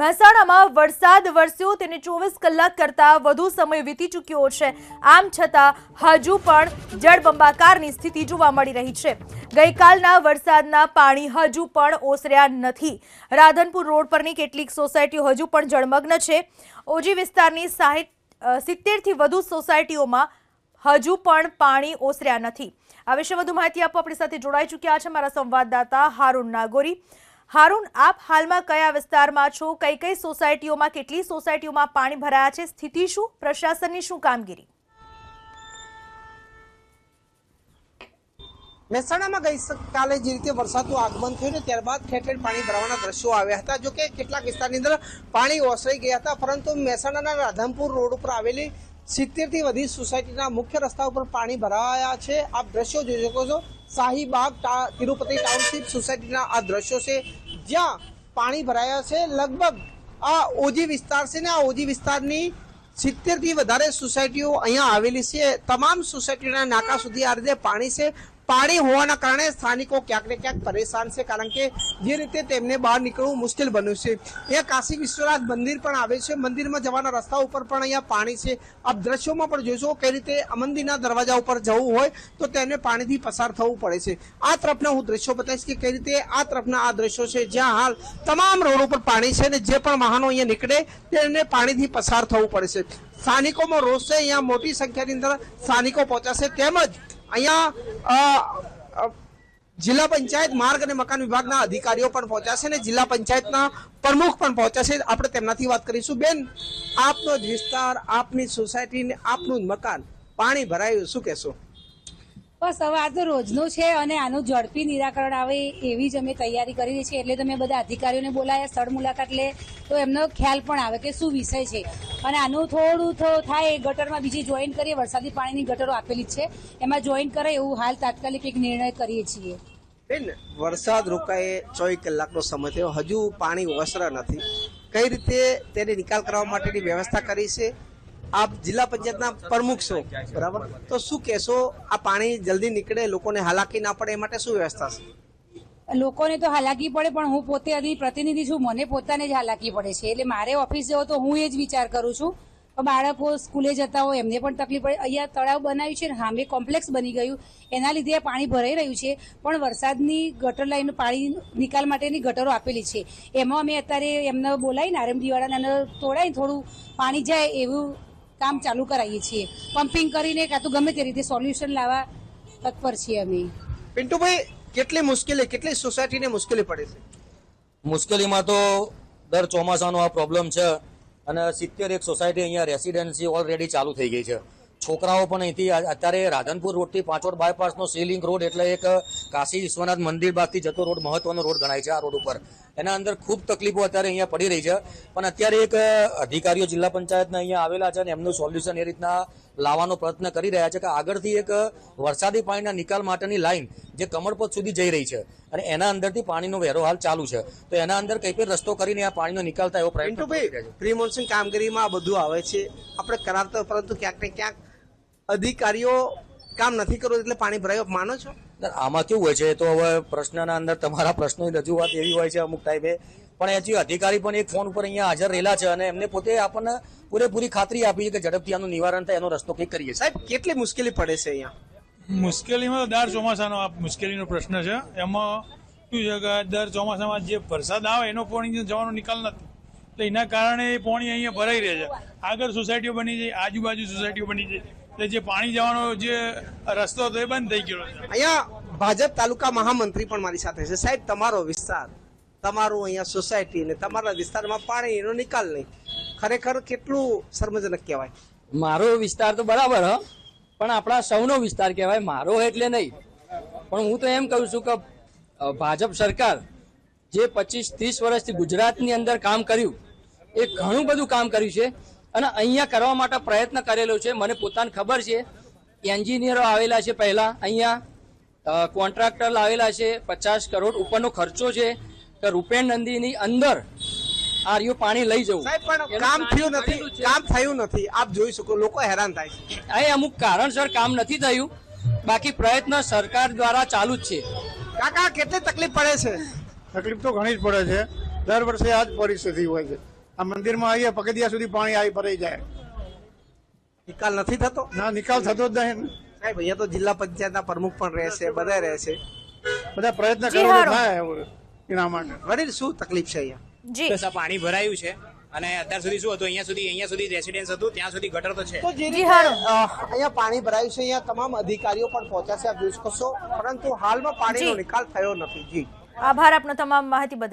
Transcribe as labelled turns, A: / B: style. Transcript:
A: મહેસાણામાં વરસાદ વરસ્યો, તેને ચોવીસ કલાક કરતાં વધુ સમય વીતી ચૂક્યો છે. આમ છતાં, હજુ પણ જળબંબાકારની સ્થિતિ જોવા મળી રહી છે. ગઈકાલના વરસાદના પાણી હજુ પણ ઓસર્યા નથી. રાધનપુર રોડ પરની કેટલીક સોસાયટીઓ હજુ પણ જળમગ્ન છે. ઓજી વિસ્તારની સાહીઠ સિત્તેરથી વધુ સોસાયટીઓમાં હજુ પણ પાણી ઓસર્યા નથી. આ વિશે વધુ માહિતી આપવા આપણી સાથે જોડાઈ ચૂક્યા છે મારા સંવાદદાતા હારૂન નાગોરી. હારૂન, આપ હાલમાં કયા વિસ્તારમાં છો? કઈ કઈ સોસાયટીઓમાં, કેટલી સોસાયટીઓમાં પાણી ભરાયા છે? સ્થિતિ શું? પ્રશાસનની શું કામગીરી?
B: મહેસાણામાં ગઈકાલે જે રીતે વરસાદનું આગમન થયું ને, ત્યારબાદ ઠેર ઠેર પાણી ભરાવાના દ્રશ્યો આવ્યા હતા. જો કે કેટલાક વિસ્તારની અંદર પાણી ઓસરાઈ ગયા હતા, પરંતુ મહેસાણાના રાધનપુર રોડ ઉપર આવેલી સિત્તેરથી વધી સોસાયટીના મુખ્ય રસ્તા ઉપર પાણી ભરાયા છે. આપ દ્રશ્યો જોઈ શકો છો. શાહીબાગ તિરુપતિ ટાઉનશીપ સોસાયટીના આ દ્રશ્યો છે. જ્યાં પાણી ભરાયા છે. લગભગ આ ઓજી વિસ્તાર છે ને આ ઓજી વિસ્તારની સિત્તેરથી વધારે સોસાયટીઓ અહીંયા આવેલી છે. તમામ સોસાયટીના નાકા સુધી આ રીતે પાણી છે. પાણી હોવાના કારણે સ્થાનિકો ક્યાંક ને ક્યાંક પરેશાન છે, કારણ કે જે રીતે તેમને બહાર નીકળવું મુશ્કેલ બન્યું છે. અહીંયા કાશી વિશ્વનાથ મંદિર પણ આવે છે. મંદિરમાં જવાના રસ્તા ઉપર પણ અહીંયા પાણી છે. આપ દ્રશ્યોમાં પણ જોઈશો કઈ રીતે અમંદિરના મંદિરના દરવાજા ઉપર જવું હોય તો તેને પાણીથી પસાર થવું પડે છે. આ તરફના હું દ્રશ્યો બતાવીશ કે કઈ રીતે આ તરફના આ દ્રશ્યો છે. જ્યાં હાલ તમામ રોડ ઉપર પાણી છે ને જે પણ વાહનો અહીંયા નીકળે તેને પાણીથી પસાર થવું પડે છે. સ્થાનિકોમાં રોષ છે. અહીંયા મોટી સંખ્યાની અંદર સ્થાનિકો પહોંચાશે તેમજ અહીંયા જિલ્લા પંચાયત, માર્ગ અને મકાન વિભાગના અધિકારીઓ પણ પહોંચ્યા છે ને જિલ્લા પંચાયતના પ્રમુખ પણ પહોંચ્યા છે. આપણે તેમનાથી વાત કરીશું. બેન, આપનો જ વિસ્તાર, આપની સોસાયટી આપનું જ મકાન, પાણી ભરાયું. શું કહેશો?
C: બસ હવે આ તો રોજનું છે અને આનું ઝડપી નિરાકરણ આવે એવી જ અમે તૈયારી કરી છે એટલે તમે બધા અધિકારીઓને બોલાયા, સ્થળ મુલાકાત લે, તો એમનો ખ્યાલ પણ આવે કે શું વિષય છે. અને આનું થોડું થાય ગટરમાં બીજી જોઈન કરીએ, વરસાદી પાણીની ગટરો આપેલી છે. એમાં જોઈન કરે એવું હાલ તાત્કાલિક એક નિર્ણય કરીએ છીએ.
B: બેન, વરસાદ રોકાએ ચોવીસ કલાકનો સમય થયો. હજુ પાણી ઓસરા નથી. કઈ રીતે તેને નિકાલ કરવા માટેની વ્યવસ્થા કરી છે? આપ જિલ્લા પંચાયતના પ્રમુખ છો. બરાબર? તો શું કહેશો આ પાણી જલ્દી નીકળે લોકોને હાલાકી ના પડે એ માટે શું વ્યવસ્થા છે?
C: લોકોને તો હાલાકી પડે પણ હું પોતે હજી પ્રતિનિધિ છું મને પોતાને જ હાલાકી પડે છે. એટલે મારે ઓફિસ જવો તો હું એ જ વિચાર કરું છું. બાળકો સ્કૂલે જતા હોય એમને પણ તકલીફ પડે. અહીંયા તળાવ બનાવ્યું છે ને હામે કોમ્પ્લેક્સ બની ગયું. એના લીધે આ પાણી ભરાઈ રહ્યું છે પણ વરસાદની ગટર લાઈન પાણી નિકાલ માટેની ગટરો આપેલી છે. એમાં અમે અત્યારે એમને બોલાવીને આરએમડીવાળાને વાળાને તોડાવીને થોડું પાણી જાય એવું કામ ચાલુ કરાવીએ છીએ. પમ્પિંગ કરીને કાં તો ગમે તે રીતે સોલ્યુશન લાવવા તત્પર છીએ અમે.
B: પિન્ટુભાઈ કેટલી મુશ્કેલી કેટલી સોસાયટીને મુશ્કેલી પડે છે?
D: મુશ્કેલીમાં તો દર ચોમાસાનો આ પ્રોબ્લેમ છે અને સિત્તેર એક સોસાયટી અહીંયા રેસિડેન્સી ઓલરેડી ચાલુ થઈ ગઈ છે. છોકરાઓ પણ અહીંથી અત્યારે રાધનપુર રોડથી પાંચોડ બાયપાસનો સીલિંગ રોડ એટલે એક કાશી વિશ્વનાથ મંદિર બાદથી જતો રોડ મહત્વનો રોડ ગણાય છે આ રોડ ઉપર. એના અંદર ખૂબ તકલીફો અત્યારે અહીંયા પડી રહી છે. પણ અત્યારે એક અધિકારીઓ જિલ્લા પંચાયતના અહીંયા આવેલા છે અને એમનું સોલ્યુશન એ રીતના લાવવાનો પ્રયત્ન કરી રહ્યા છે કે આગળથી એક વરસાદી પાણીના નિકાલ માટેની લાઈન જે કમળપત સુધી જઈ રહી છે અને એના અંદરથી પાણીનો વહેરો હાલ ચાલુ છે. તો એના અંદર કઈ પણ રસ્તો કરીને આ પાણીનો નિકાલ થાય એવો પ્રયત્ન
B: પ્રી મોન્સૂન કામગીરીમાં આ બધું આવે છે. આપણે કરાવતા પરંતુ ક્યાંક ને ક્યાંક અધિકારીઓ કામ નથી કરવું એટલે પાણી ભરાયો. માનો છો?
D: આમાં કેવું હોય છે તો હવે પ્રશ્નના અંદર તમારા પ્રશ્નોની રજૂઆત એવી હોય છે અમુક ટાઈપે પણ હજી અધિકારી પણ એક ફોન ઉપર અહીંયા હાજર રહેલા છે અને એમને પોતે આપણને પૂરેપૂરી ખાતરી આપી છે કે ઝડપથી આનું નિવારણ થાય એનો રસ્તો કંઈક કરીએ
B: સાહેબ કેટલી મુશ્કેલી પડે છે અહીંયા?
E: મુશ્કેલીમાં તો દર ચોમાસાનો આ મુશ્કેલીનો પ્રશ્ન છે. એમાં શું છે કે દર ચોમાસામાં જે વરસાદ આવે એનો પાણી જવાનો નિકાલ નથી. એટલે એના કારણે એ પાણી અહીંયા ભરાઈ રહે છે. આગળ સોસાયટીઓ બની જાય આજુબાજુ સોસાયટીઓ બની જાય. એટલે જે પાણી જવાનો જે રસ્તો હતો એ બંધ થઈ ગયો
B: અહીંયા ભાજપ તાલુકા મહામંત્રી પણ મારી સાથે છે. સાહેબ તમારો વિસ્તાર તમારું અહીંયા સોસાયટી ને તમારા વિસ્તારમાં પાણીનો નિકાલ નહીં. ખરેખર કેટલું શર્મજનક કહેવાય?
F: મારો વિસ્તાર તો બરાબર હ. પણ આપણા સૌનો વિસ્તાર કહેવાય મારો એટલે નહીં. પણ હું તો એમ કહું છું કે ભાજપ સરકાર જે પચીસ ત્રીસ વર્ષથી ગુજરાતની અંદર કામ કર્યું એ ઘણું બધું કામ કર્યું છે. અને અહીંયા કરવા માટે પ્રયત્ન કરેલો છે. મને પોતાને ખબર છે. એન્જિનિયરો આવેલા છે પહેલા. અહીંયા કોન્ટ્રાક્ટર આવેલા છે. પચાસ કરોડ ઉપરનો ખર્ચો છે. કે રૂપેણ નંદીની અંદર આ રહ્યું પાણી લઈ જવું.
B: પણ કામ થયું નથી. કામ થયું નથી. આપ જોઈ શકો લોકો હેરાન થાય છે.
F: અહીં અમુક કારણસર કામ નથી થયું. બાકી પ્રયત્ન સરકાર દ્વારા ચાલુ જ છે.
B: કાકા કેટલી તકલીફ પડે છે?
G: તકલીફ તો ઘણી જ પડે છે. દર વર્ષે આ જ પરિસ્થિતિ હોય છે. આ મંદિરમાં આવીએ પગદિયા સુધી પાણી આવી ભરાઈ જાય.
B: નિકાલ નથી થતો?
G: ના નિકાલ થતો જ નહીં.
B: સાહેબ અહીંયા તો જિલ્લા પંચાયતના પ્રમુખ પણ રહેશે બધા રહેશે.
G: બધા પ્રયત્ન
A: જી
G: થાય એના માટે.
B: વડીલ શું તકલીફ છે અહીંયા?
H: બસ આ પાણી ભરાયું છે અને અત્યાર સુધી શું હતું? અહીંયા સુધી અહીંયા સુધી રેસિડેન્સ હતું ત્યાં સુધી ગટર તો છે.
B: તો જે રીતે અહીંયા પાણી ભરાયું છે અહીંયા તમામ અધિકારીઓ પણ પહોંચ્યા છે આપ જોઈ શકો છો પરંતુ હાલમાં પાણીનો નિકાલ થયો નથી. જી.
A: આભાર આપનો તમામ માહિતી બદલ.